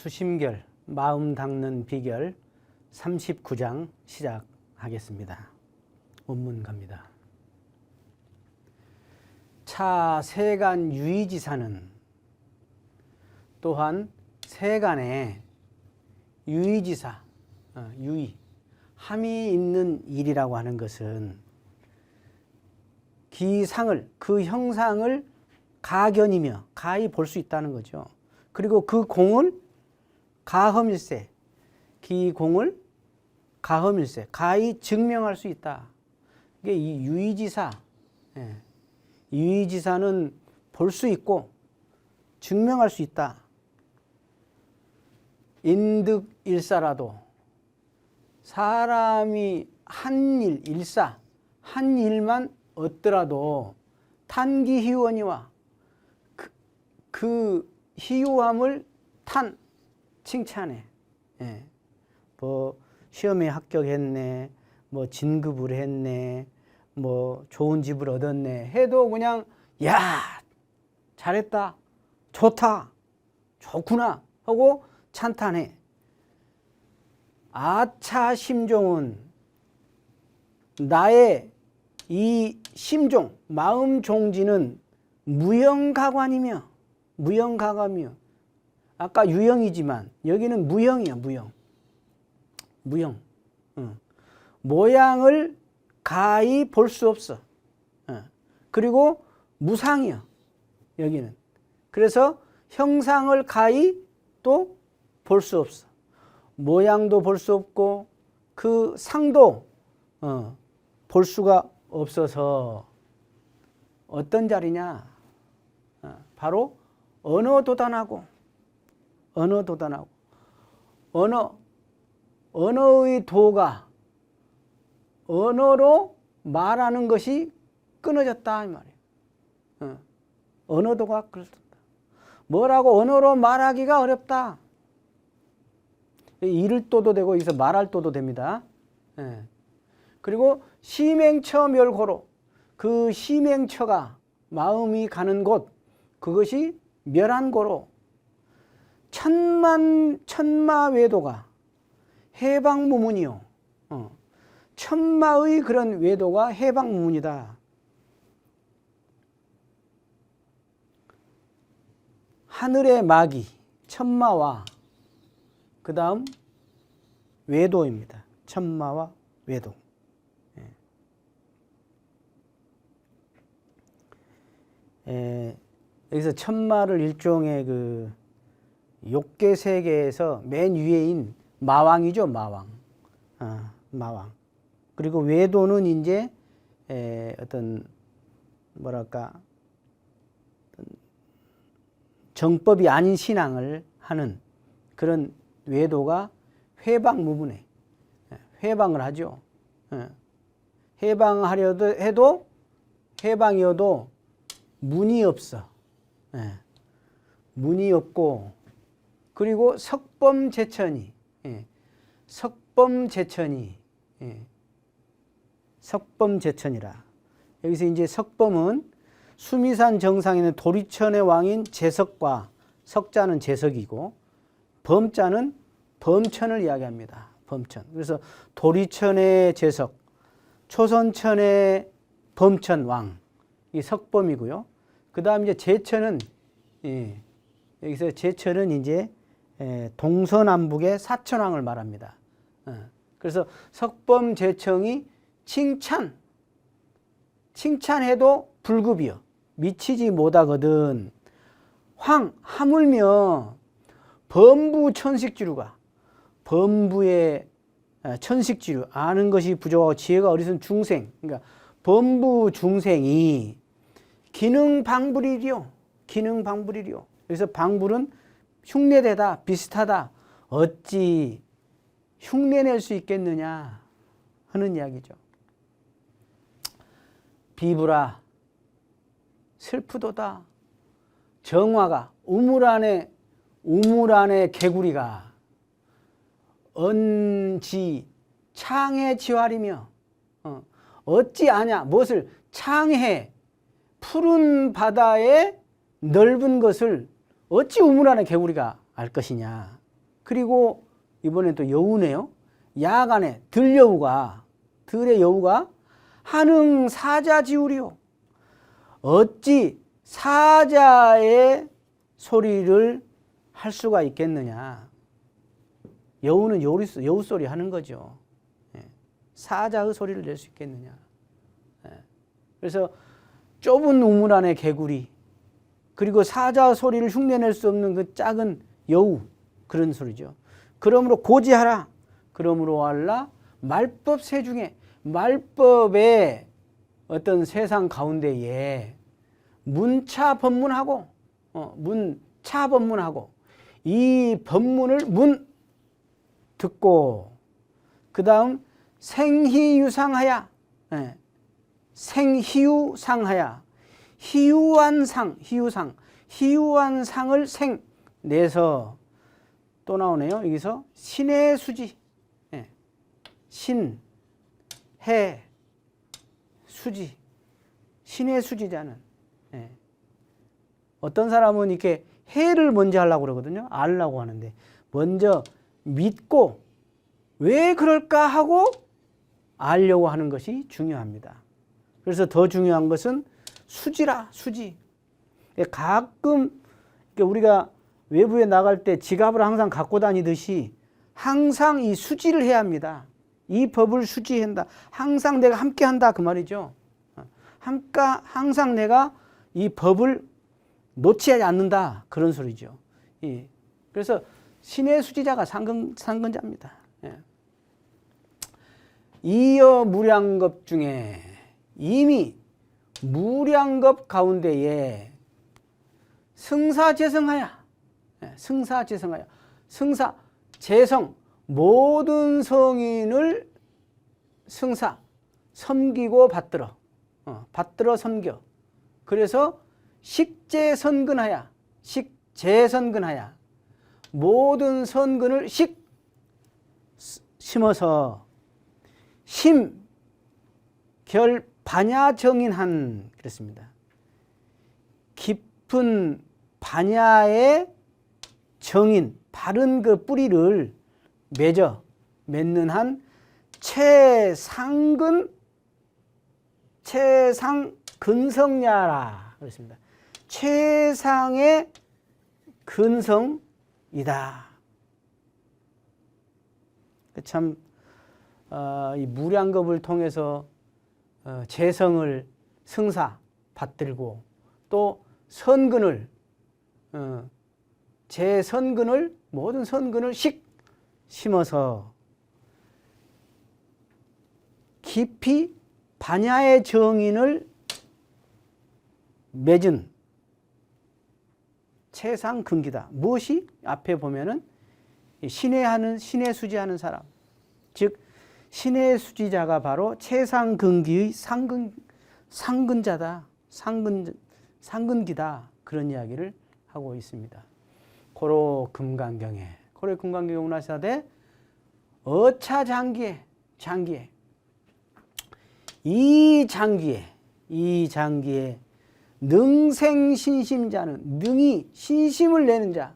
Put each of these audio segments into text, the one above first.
예, 수심결 마음 닦는 비결 39장 시작하겠습니다. 원문 갑니다. 차 세간 유의지사는 또한 세간에 유의지사 어, 유의 함이 있는 일이라고 하는 것은 기상을 그 형상을 가견이며 가히 볼 수 있다는 거죠. 그리고 그 공을 가험일세 기공을 가험일세 가히 증명할 수 있다. 이게 이 유의지사 예. 유의지사는 볼 수 있고 증명할 수 있다. 인득일사라도 사람이 한 일, 일사, 한 일만 얻더라도 탄기희원이와 그, 그 희유함을 탄, 칭찬해. 예. 뭐, 시험에 합격했네, 뭐, 진급을 했네, 뭐, 좋은 집을 얻었네, 해도 그냥, 야, 잘했다, 좋다, 좋구나, 하고 찬탄해. 아차 심종은 나의 이 심종, 마음 종지는 무형가관이며 무형가관이며 아까 유형이지만 여기는 무형이야 무형 무형 어. 모양을 가히 볼 수 없어 어. 그리고 무상이야 여기는 그래서 형상을 가히 또 볼 수 없어 모양도 볼 수 없고 그 상도 어, 볼 수가 없어서 어떤 자리냐? 어, 바로 언어 도단하고 언어 도단하고 언어 언어의 도가 언어로 말하는 것이 끊어졌다 이 말이에요. 어, 언어도가 그렇다. 뭐라고 언어로 말하기가 어렵다. 이를 도도 되고 여기서 말할 도도 됩니다. 예. 그리고 심행처 멸고로 그 심행처가 마음이 가는 곳 그것이 멸한 고로 천만 천마 외도가 해방 무문이요. 어. 천마의 그런 외도가 해방 무문이다. 하늘의 마기 천마와 그 다음 외도입니다. 천마와 외도. 에, 여기서 천마를 일종의 그 욕계 세계에서 맨 위에인 마왕이죠, 마왕. 아, 마왕. 그리고 외도는 이제 에, 어떤 뭐랄까 정법이 아닌 신앙을 하는 그런 외도가 회방 무분해 회방을 하죠. 해방하려도 해도 해방이어도 문이 없어. 예. 문이 없고 그리고 석범제천이 예. 석범제천이 예. 석범제천이라 여기서 이제 석범은 수미산 정상에 있는 도리천의 왕인 제석과 석자는 제석이고 범자는 범천을 이야기합니다. 범천. 그래서 도리천의 제석, 초선천의 범천 왕, 이 석범이고요. 그 다음 이제 제천은, 예, 여기서 제천은 이제 예, 동서남북의 사천왕을 말합니다. 어, 그래서 석범 제청이 칭찬, 칭찬해도 불급이요. 미치지 못하거든. 황, 하물며 범부 천식지루가 범부의 천식지루 아는 것이 부족하고 지혜가 어리석은 중생 그러니까 범부 중생이 기능 방불이리요 기능 방불이리요 그래서 방불은 흉내되다 비슷하다 어찌 흉내낼 수 있겠느냐 하는 이야기죠. 비브라 슬프도다. 정화가 우물 안에 우물 안에 개구리가 언지 창의 지활이며 어, 어찌 아냐 무엇을 창해 푸른 바다의 넓은 것을 어찌 우물 안에 개구리가 알 것이냐. 그리고 이번엔 또 여우네요. 야간에 들여우가 들의 여우가 한흥 사자지우리요. 어찌 사자의 소리를 할 수가 있겠느냐. 여우는 여우, 여우 소리 하는 거죠. 예. 사자의 소리를 낼 수 있겠느냐. 예. 그래서 좁은 우물 안에 개구리, 그리고 사자 소리를 흉내낼 수 없는 그 작은 여우, 그런 소리죠. 그러므로 고지하라. 그러므로 알라 말법 세 중에 말법의 어떤 세상 가운데에 문차 법문하고 어, 문차 법문하고 이 법문을 문 듣고 그 다음 생희유상하야 예, 생희유상하야 희유한 상 희유상 희유한 상을 생 내서 또 나오네요. 여기서 신의 수지. 예, 신, 해, 수지. 신의 수지자는 예. 어떤 사람은 이렇게 해를 먼저 하려고 그러거든요. 알라고 하는데. 먼저 믿고 왜 그럴까 하고 알려고 하는 것이 중요합니다. 그래서 더 중요한 것은 수지라 수지. 가끔 우리가 외부에 나갈 때 지갑을 항상 갖고 다니듯이 항상 이 수지를 해야 합니다. 이 법을 수지한다. 항상 내가 함께 한다 그 말이죠. 항상 내가 이 법을 놓치지 않는다 그런 소리죠. 예. 그래서 신의 수지자가 상근, 상근자입니다. 예. 이어 무량겁 중에 이미 무량겁 가운데에 승사재성하야 예, 승사재성하야 승사 재성 모든 성인을 승사 섬기고 받들어 어, 받들어 섬겨. 그래서 식재선근하야 식재선근하야 모든 선근을 식 심어서 심, 결, 반야정인한 그랬습니다. 깊은 반야의 정인, 바른 그 뿌리를 맺어 맺는 한 최상근 최상 근성야라 그랬습니다. 최상의 근성이다. 참, 어, 이 무량겁을 통해서 어, 재성을 승사 받들고 또 선근을 어, 제 선근을 모든 선근을 식 심어서 깊이 반야의 정인을 맺은 최상 근기다. 무엇이 앞에 보면은 신의 하는 신의 수지하는 사람, 즉 신의 수지자가 바로 최상 근기의 상근 상근자다, 상근 상근기다 그런 이야기를 하고 있습니다. 고로 금강경에 고로 금강경에 운하사대 어차 장기에 장기에 이 장기에 이 장기에 능생 신심자는 능이 신심을 내는 자.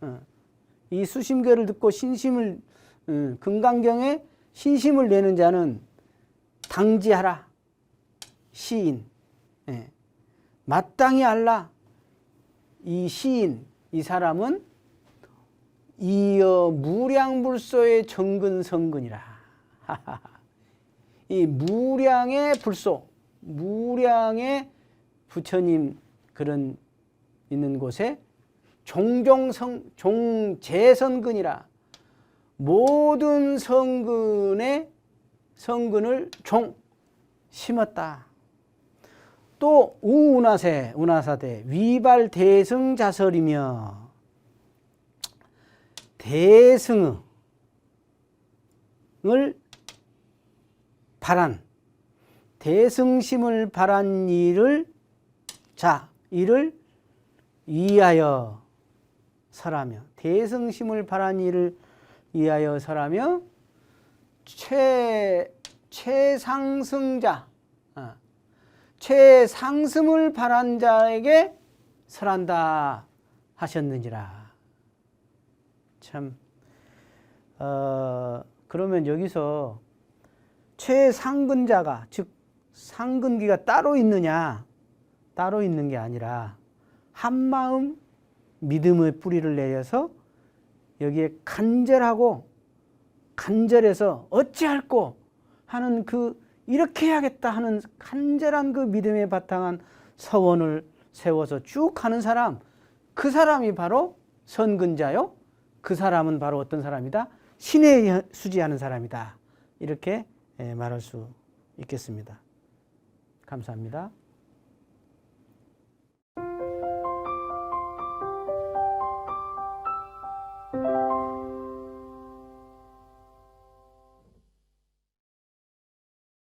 어. 이 수심계를 듣고 신심을 어, 금강경에 신심을 내는 자는 당지하라. 시인. 예. 마땅히 알라. 이 시인 이 사람은 이어 무량불소의 정근성근이라. 이 무량의 불소 무량의 부처님 그런 있는 곳에 종종성 종재성근이라 모든 성근의 성근을 종 심었다. 또 우운하세 운하사대 위발 대승 자설이며 대승을 바란 대승심을 바란 일을 자 이를 위하여 설하며 대승심을 바란 일을 위하여 설하며 최 최상승자 어, 최상승을 바란 자에게 설한다 하셨는지라. 참, 어, 그러면 여기서 최상근자가, 즉, 상근기가 따로 있느냐, 따로 있는 게 아니라, 한마음 믿음의 뿌리를 내려서 여기에 간절하고 간절해서 어찌할꼬 하는 그 이렇게 해야겠다 하는 간절한 그 믿음에 바탕한 서원을 세워서 쭉 하는 사람 그 사람이 바로 선근자요? 그 사람은 바로 어떤 사람이다? 신에 수지하는 사람이다. 이렇게 예, 말할 수 있겠습니다. 감사합니다.